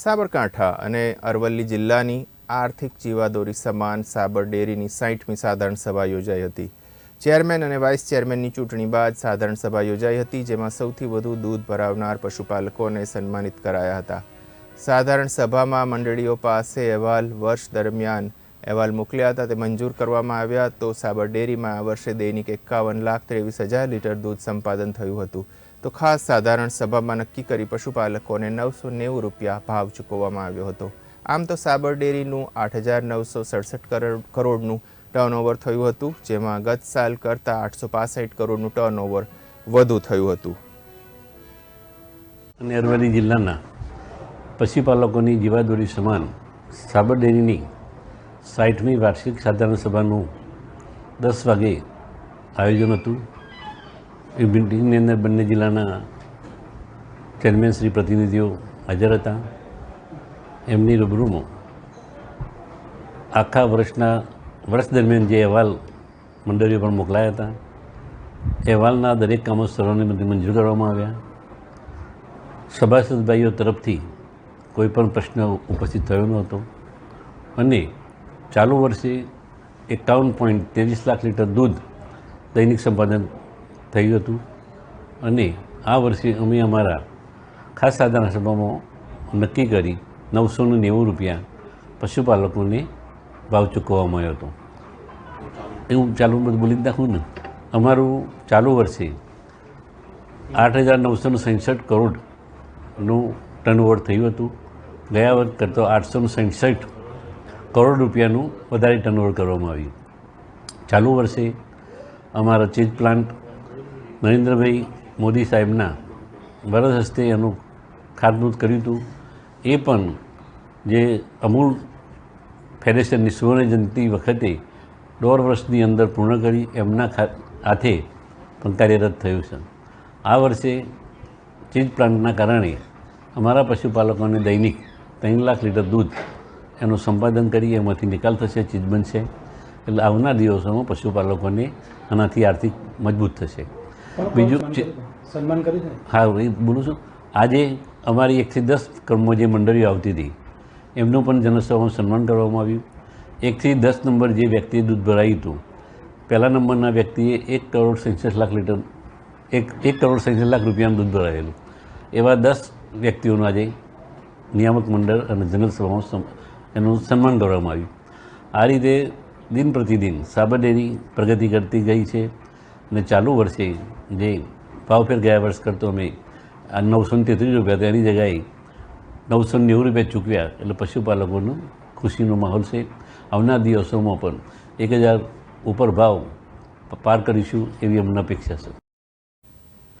સાબરકાંઠા અને અરવલ્લી જિલ્લાની આર્થિક જીવાદોરી સમાન સાબર ડેરીની સાઠમી સાધારણ સભા યોજાઈ હતી. ચેરમેન અને વાઇસ ચેરમેનની ચૂંટણી બાદ સાધારણ સભા યોજાઈ હતી, જેમાં સૌથી વધુ દૂધ ભરાવનાર પશુપાલકોને સન્માનિત કરાયા હતા. સાધારણ સભામાં મંડળીઓ પાસે અહેવાલ વર્ષ દરમિયાન અહેવાલ મોકલ્યા હતા. તે મંજૂર કરવામાં આવ્યા તો સાબર ડેરીમાં આ વર્ષે દૈનિક એકાવન લાખ ત્રેવીસ હજાર લીટર દૂધ સંપાદન થયું હતું. તો ખાસ સાધારણ સભામાં નક્કી કરી પશુપાલકોને નવસો નેવું રૂપિયા ભાવ ચૂકવવામાં આવ્યો હતો. આમ તો સાબર ડેરીનું આઠ હજાર નવસો સડસઠ કરોડ, કરોડનું ટર્નઓવર થયું હતું, જેમાં ગત સાલ કરતાં આઠસો પાસઠ કરોડનું ટર્નઓવર વધુ થયું હતું. અને અરવલ્લી જિલ્લાના પશુપાલકોની જીવાદોરી સમાન સાબર ડેરીની સાઠમી વાર્ષિક સાધારણ સભાનું દસ વાગે આયોજન હતું. એ મિટિંગની અંદર બંને જિલ્લાના ચેરમેન શ્રી પ્રતિનિધિઓ હાજર હતા. એમની રૂબરૂમાં આખા વર્ષના, વર્ષ દરમિયાન જે અહેવાલ મંડળીઓ પણ મોકલાયા હતા. અહેવાલના દરેક કામો સ્થળોને મંજૂર કરવામાં આવ્યા. સભાસદભાઈઓ તરફથી કોઈ પણ પ્રશ્ન ઉપસ્થિત થયો ન હતો. અને ચાલુ વર્ષે એકાવન પોઈન્ટ ત્રેવીસ લાખ લીટર દૂધ દૈનિક સંપાદન થયું હતું. અને આ વર્ષે અમે અમારા ખાસ સાધારણ સભામાં નક્કી કરી નવસો નેવું રૂપિયા પશુપાલકોને ભાવ ચૂકવવામાં આવ્યો હતો. એવું ચાલુ બધું બોલી નાખું ને. અમારું ચાલુ વર્ષે આઠ હજાર નવસો સડસઠ કરોડનું ટર્નઓવર થયું હતું. ગયા વર્ષ કરતાં આઠસો સડસઠ કરોડ રૂપિયાનું વધારે ટર્નઓવર કરવામાં આવ્યું. ચાલુ વર્ષે અમારા ચીજ પ્લાન્ટ નરેન્દ્રભાઈ મોદી સાહેબના વરદ હસ્તે એનું ખાતમુહૂર્ત કર્યું હતું. એ પણ જે અમૂલ ફેડરેશનની સુવર્ણ જયંતિ વખતે દોઢ વર્ષની અંદર પૂર્ણ કરી એમના હાથે પણ કાર્યરત થયું છે. આ વર્ષે ચીજ પ્લાન્ટના કારણે અમારા પશુપાલકોને દૈનિક ત્રણ લાખ લીટર દૂધ એનું સંપાદન કરી એમાંથી નિકાલ થશે, ચીજ બનશે. એટલે આવનાર દિવસોમાં પશુપાલકોને આનાથી આર્થિક મજબૂત થશે. બીજું સન્માન કર્યું છે. હા એ બોલું છું. આજે અમારી એકથી દસ કર્મો જે મંડળીઓ આવતી હતી એમનું પણ જનસભામાં સન્માન કરવામાં આવ્યું. એકથી દસ નંબર જે વ્યક્તિએ દૂધ ભરાયું હતું પહેલા નંબરના વ્યક્તિએ એક કરોડ સડસઠ લાખ લીટર એક એક કરોડ સડસઠ લાખ રૂપિયાનું દૂધ ભરાયેલું. એવા દસ વ્યક્તિઓનું આજે નિયામક મંડળ અને જનરલ એનું સન્માન કરવામાં આવ્યું. આ રીતે દિન પ્રતિદિન સાબર ડેરી પ્રગતિ કરતી ગઈ છે. અને ચાલુ વર્ષે જે ભાવફેર ગયા વર્ષ કરતો અમે આ નવસો તેત્રીસ રૂપિયા તેની જગ્યાએ નવસો નેવું રૂપિયા ચૂકવ્યા. એટલે પશુપાલકોનો ખુશીનો માહોલ છે. આવનાર દિવસોમાં પણ એક હજાર ઉપર ભાવ પાર કરીશું એવી અમને અપેક્ષા છે.